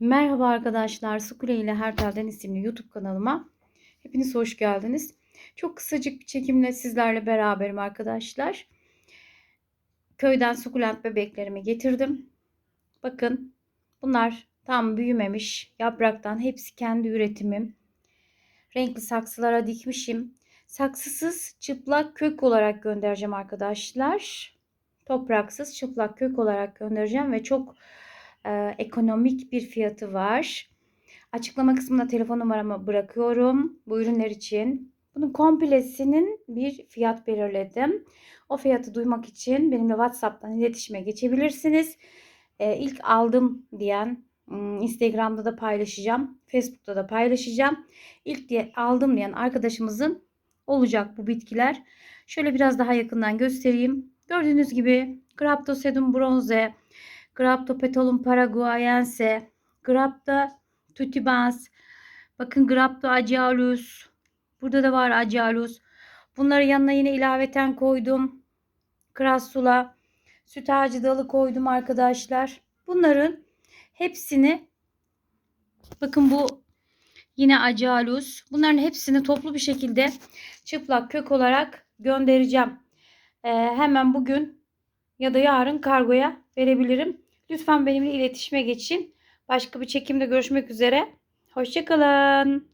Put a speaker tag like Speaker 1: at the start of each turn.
Speaker 1: Merhaba arkadaşlar, Sukule ile Her Telden isimli YouTube kanalıma hepiniz hoş geldiniz. Çok kısacık bir çekimle sizlerle beraberim arkadaşlar. Köyden sukulent bebeklerimi getirdim. Bakın bunlar tam büyümemiş yapraktan hepsi kendi üretimim. Renkli saksılara dikmişim. Saksısız çıplak kök olarak göndereceğim arkadaşlar. Topraksız çıplak kök olarak göndereceğim ve çok e, ekonomik bir fiyatı var. Açıklama kısmına telefon numaramı bırakıyorum bu ürünler için. Bunun komplesinin bir fiyat belirledim. O fiyatı duymak için benimle WhatsApp'tan iletişime geçebilirsiniz. E, ilk aldım diyen hmm, Instagram'da da paylaşacağım. Facebook'ta da paylaşacağım. İlk diye aldım diyen arkadaşımızın olacak bu bitkiler. Şöyle biraz daha yakından göstereyim. Gördüğünüz gibi Graptosedum bronze, Graptopetolum paraguayense, Grapta tutibans, bakın Grapto agialus, burada da var agialus. Bunları yanına yine ilaveten koydum. Crassula, süt ağacı dalı koydum arkadaşlar. Bunların hepsini bakın bu yine agialus. Bunların hepsini toplu bir şekilde çıplak kök olarak göndereceğim. Ee, hemen bugün ya da yarın kargoya verebilirim. Lütfen benimle iletişime geçin. Başka bir çekimde görüşmek üzere. Hoşçakalın.